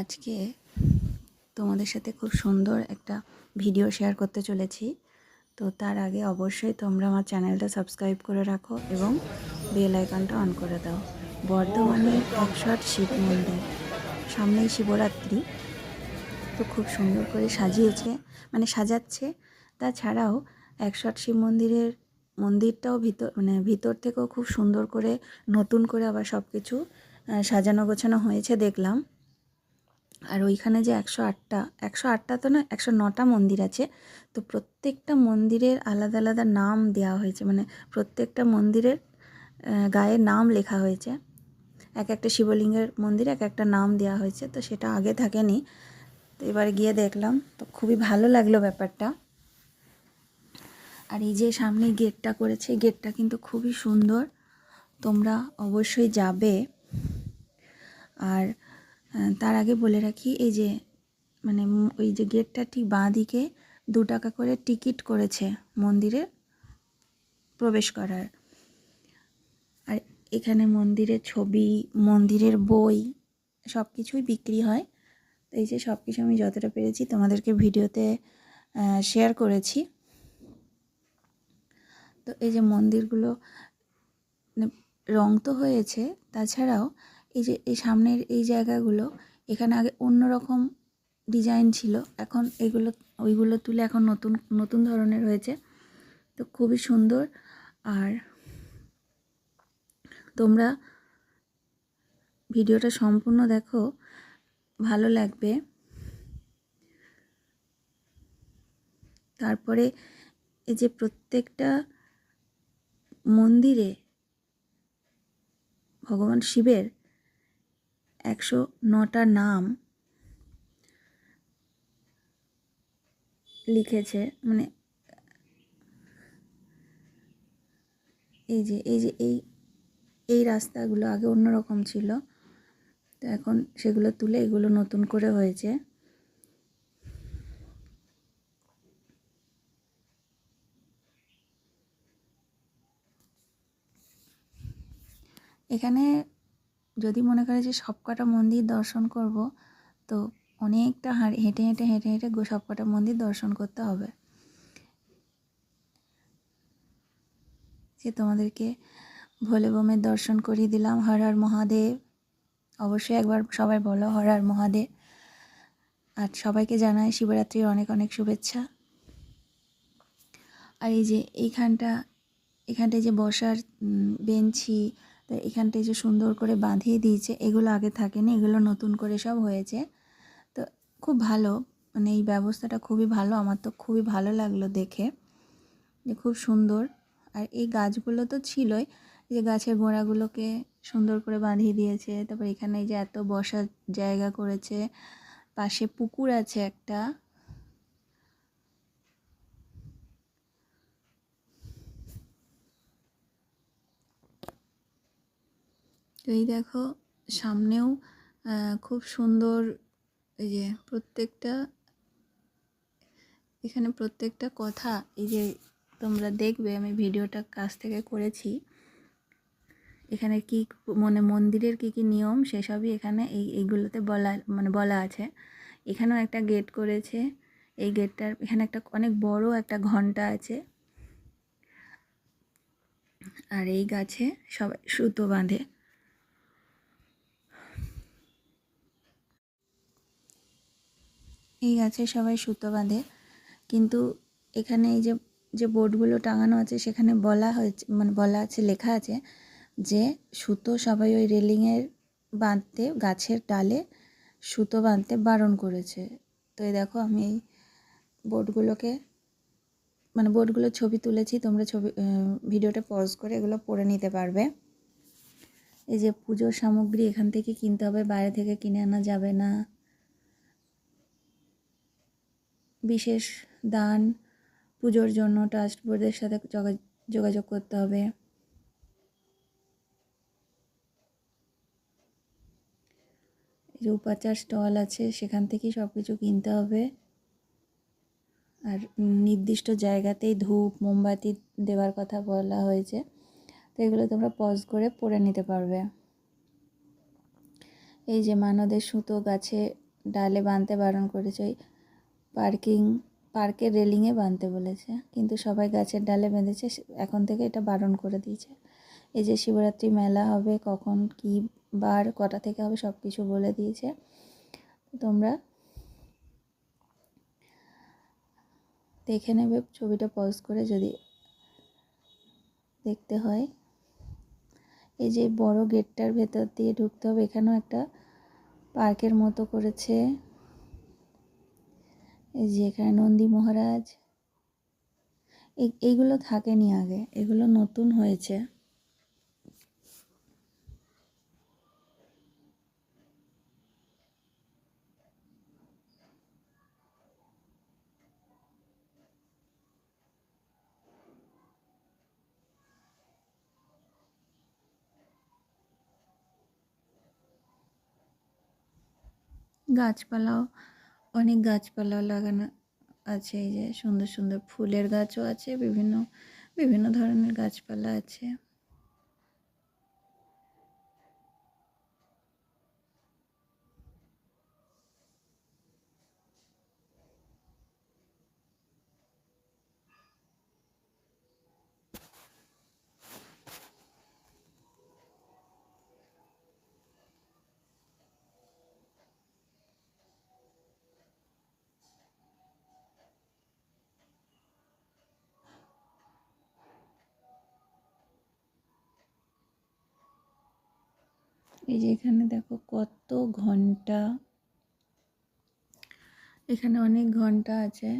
আজকে তোমাদের সাথে খুব সুন্দর একটা ভিডিও শেয়ার করতে চলেছি। তো তার আগে অবশ্যই তোমরা আমার চ্যানেলটা সাবস্ক্রাইব করে রাখো এবং বেল আইকনটা অন করে দাও। বর্ধমানে একশট শিব মন্দির, সামনেই শিবরাত্রি। তো খুব সুন্দর করে সাজিয়েছে মানে সাজাচ্ছে। তাছাড়াও একশট শিব মন্দিরের মন্দিরটাও ভিতর মানে ভিতর থেকেও খুব সুন্দর করে নতুন করে আবার সব কিছু সাজানো গোছানো হয়েছে দেখলাম। আর ওইখানে যে একশো আটটা একশো আটটা তো না, একশো নটা মন্দির আছে। তো প্রত্যেকটা মন্দিরের আলাদা আলাদা নাম দেওয়া হয়েছে। মানে প্রত্যেকটা মন্দিরের গায়ে নাম লেখা হয়েছে। এক একটা শিবলিঙ্গের মন্দিরে এক একটা নাম দেওয়া হয়েছে। তো সেটা আগে থাকেনি। তো এবারে গিয়ে দেখলাম। তো খুবই ভালো লাগল ব্যাপারটা। আর এই যে সামনে গেটটা করেছে গেটটা কিন্তু খুবই সুন্দর। তোমরা অবশ্যই যাবে। আর তার আগে বলে রাখি, এই যে মানে ওই যে গেটটা ঠিক বাঁ দিকে দু টাকা করে টিকিট করেছে মন্দিরে প্রবেশ করার। আর এখানে মন্দিরের ছবি, মন্দিরের বই সব কিছুই বিক্রি হয়। তো এই যে সব কিছু আমি যতটা পেরেছি তোমাদেরকে ভিডিওতে শেয়ার করেছি। তো এই যে মন্দিরগুলো মানে রং তো হয়েছে, তাছাড়াও এই যে, এই সামনের এই জায়গাগুলো, এখানে আগে অন্যরকম ডিজাইন ছিল, এখন এগুলো, ওইগুলো তুলে এখন নতুন নতুন ধরনের হয়েছে। তো খুবই সুন্দর। আর তোমরা ভিডিওটা সম্পূর্ণ দেখো, ভালো লাগবে। তারপরে এই যে প্রত্যেকটা মন্দিরে ভগবান শিবের একশো নটা নাম লিখেছে মানে এই যে এই যে, এই এই রাস্তাগুলো আগে অন্যরকম ছিল। তো এখন সেগুলো তুলে এগুলো নতুন করে হয়েছে। এখানে যদি মনে করে যে সবকটা মন্দির দর্শন করব, তো অনেকটা হেঁটে হেঁটে হেঁটে হেঁটে সবকটা মন্দির দর্শন করতে হবে। যে তোমাদেরকে ভোলে বোমের দর্শন করিয়ে দিলাম, হর হর মহাদেব। অবশ্যই একবার সবাই বলো হর হর মহাদেব। আর সবাইকে জানাই শিবরাত্রির অনেক অনেক শুভেচ্ছা। আর এই যে এইখানটা, এখানটায় যে বসার বেঞ্চি তো এখানটায় যে সুন্দর করে বাঁধিয়ে দিয়েছে, এগুলো আগে থাকেনি, এগুলো নতুন করে সব হয়েছে। তো খুব ভালো মানে এই ব্যবস্থাটা খুবই ভালো, আমার তো খুবই ভালো লাগল দেখে। যে খুব সুন্দর, আর এই গাছগুলো তো ছিলই যে গাছের গোড়াগুলোকে সুন্দর করে বাঁধিয়ে দিয়েছে, তারপর এখানে যে এত বসার জায়গা করেছে, পাশে পুকুর আছে একটা তো এই দেখো, সামনেও খুব সুন্দর এই যে প্রত্যেকটা, এখানে প্রত্যেকটা কথা এই যে তোমরা দেখবে, আমি ভিডিওটা কাছ থেকে করেছি। এখানে কি মানে মন্দিরের কি কি নিয়ম, সেসবই এখানে এই, এইগুলোতে বলা মানে বলা আছে। এখানেও একটা গেট করেছে। এই গেটটার এখানে একটা অনেক বড় একটা ঘণ্টা আছে। আর এই গাছে সবাই সুতো বাঁধে। এই গাছে সবাই সুতো বাঁধে। কিন্তু এখানে এই যে যে বোর্ডগুলো টাঙানো আছে, সেখানে বলা হয়েছে মানে বলা আছে, লেখা আছে যে সুতো সবাই ওই রেলিংয়ের বাঁধতে, গাছের ডালে সুতো বাঁধতে বারণ করেছে। তো এই দেখো, আমি এই বোর্ডগুলোকে মানে বোর্ডগুলোর ছবি তুলেছি, তোমরা ছবি ভিডিওটা পজ করে এগুলো পড়ে নিতে পারবে। এই যে পুজোর সামগ্রী এখান থেকে কিনতে হবে, বাইরে থেকে কিনে আনা যাবে না। বিশেষ দান, পুজোর জন্য ট্রাস্ট বোর্ডের সাথে যোগা- যোগাযোগ করতে হবে। যে উপাচার স্টল আছে, সেখান থেকেই সব কিছু কিনতে হবে। আর নির্দিষ্ট জায়গাতেই ধূপ, মোমবাতি দেওয়ার কথা বলা হয়েছে। তো এগুলো তোমরা পজ করে পরে নিতে পারবে। এই যে মানদের সুতো গাছে ডালে বাঁধতে বারণ করেছে পার্কিং, পার্কের রেলিংয়ে বাঁধতে বলেছে। কিন্তু সবাই গাছের ডালে বেঁধেছে এখন থেকে এটা বারণ করে দিয়েছে। এই যে শিবরাত্রি মেলা হবে, কখন, কী বার, কটা থেকে হবে সব কিছু বলে দিয়েছে। তোমরা দেখে নেবে, ছবিটা পজ করে যদি দেখতে হয়। এই যে বড় গেটটার ভেতর দিয়ে ঢুকতে হবে, এখানেও একটা পার্কের মতো করেছে। এই যে এখানে নন্দী মহারাজ। এই- এইগুলো থাকেনি আগে এগুলো নতুন হয়েছে। গাছপালাও অনেক গাছপালা লাগানো আছে, এই যে সুন্দর সুন্দর ফুলের গাছও আছে, বিভিন্ন বিভিন্ন ধরনের গাছপালা আছে। এই যে এখানে দেখো কত ঘণ্টা। এখানে অনেক ঘণ্টা আছে।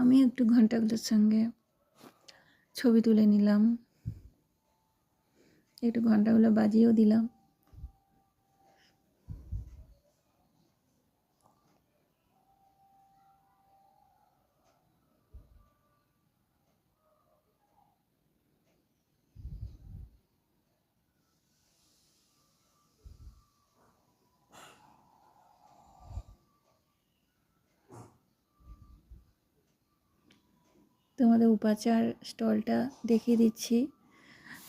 আমি একটু ঘন্টাগুলোর সঙ্গে ছবি তুলে নিলাম। একটু ঘন্টাগুলো বাজিয়েও দিলাম। তোমাদের উপাচার স্টলটা দেখিয়ে দিচ্ছি।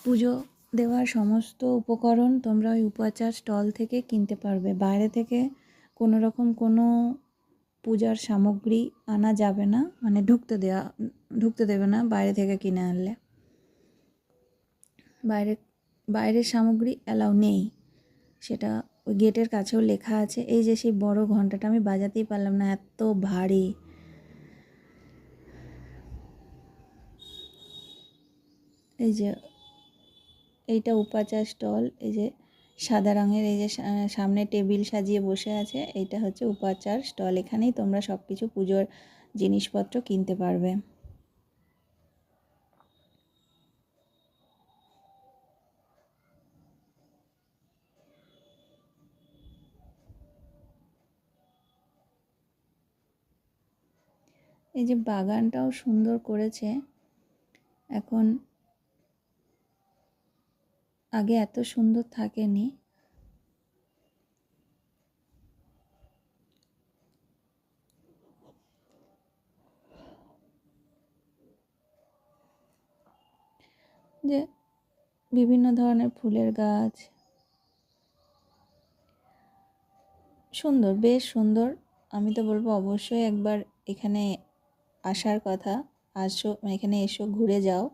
পুজো দেওয়ার সমস্ত উপকরণ তোমরা ওই উপাচার স্টল থেকে কিনতে পারবে। বাইরে থেকে কোনো রকম কোনো পূজার সামগ্রী আনা যাবে না। মানে ঢুকতে দেওয়া ঢুকতে দেবে না বাইরে থেকে কিনে আনলে। বাইরে, বাইরের সামগ্রী অ্যালাউ নেই। সেটা ওই গেটের কাছেও লেখা আছে। এই যে সেই বড় ঘন্টাটা আমি বাজাতেই পারলাম না, এত ভারী। এই যে এইটা উপাচার স্টল, এই যে সাদা রঙের, এই যে সামনে টেবিল সাজিয়ে বসে আছে, এইটা হচ্ছে উপাচার স্টল। এখানেই তোমরা সব কিছু পুজোর জিনিসপত্র কিনতে পারবে। এই যে বাগানটাও সুন্দর করেছে। এখন আগে এত সুন্দর থাকেনি। যে বিভিন্ন ধরনের ফুলের গাছ। সুন্দর, বেশ সুন্দর। আমি তো বলব অবশ্যই একবার এখানে আসার কথা। আসো, এখানে এসো, ঘুরে যাও।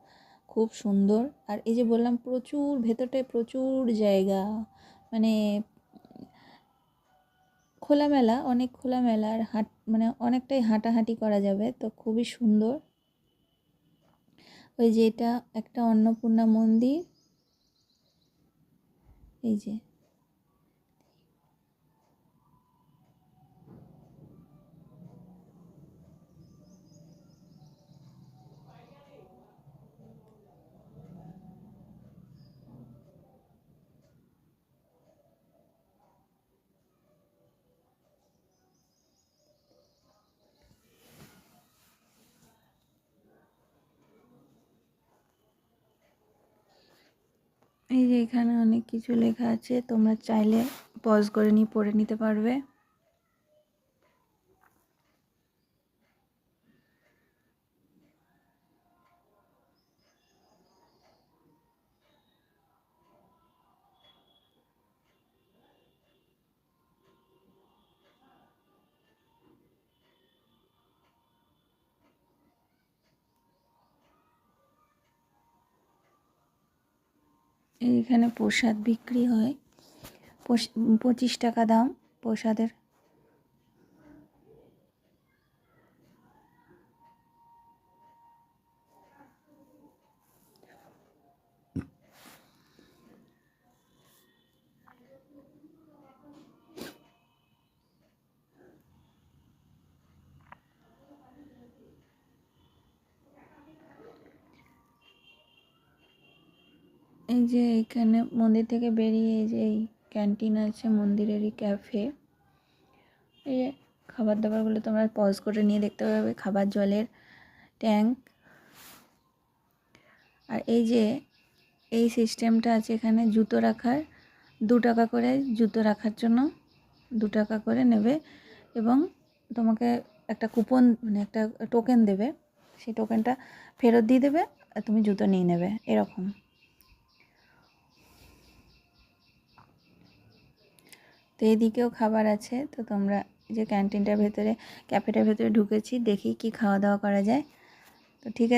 খুব সুন্দর। আর এই যে বললাম, প্রচুর ভেতরটায় প্রচুর জায়গা। মানে খোলামেলা, অনেক খোলামেলা আর হাঁট মানে অনেকটাই হাঁটাহাঁটি করা যাবে। তো খুবই সুন্দর। ওই যে এটা একটা অন্নপূর্ণা মন্দির। এই যে এই যে এখানে অনেক কিছু লেখা আছে, তোমরা চাইলে পজ করে নিয়ে পড়ে নিতে পারবে। এইখানে প্রসাদ বিক্রি হয়। পঁচিশ টাকা দাম প্রসাদের। এই যে এখানে মন্দির থেকে বেরিয়ে এই যে এই ক্যান্টিন আছে, মন্দিরেরই ক্যাফে এই খাবার দাবারগুলো তোমরা পজ করে নিয়ে দেখতে পাবে, খাবার জলের ট্যাঙ্ক আর এই যে এই সিস্টেমটা আছে এখানে জুতো রাখার, দু টাকা করে জুতো রাখার জন্য দু টাকা করে নেবে এবং তোমাকে একটা কুপন মানে একটা টোকেন দেবে। সেই টোকেনটা ফেরত দিয়ে দেবে আর তুমি জুতো নিয়ে নেবে, এরকম। তো এদিকেও খাবার আছে। তো তোমরা যে ক্যান্টিনটার ভেতরে ক্যাফেটার ভেতরে ঢুকেছি, দেখি কি খাওয়া দাওয়া করা যায়। তো ঠিক আছে।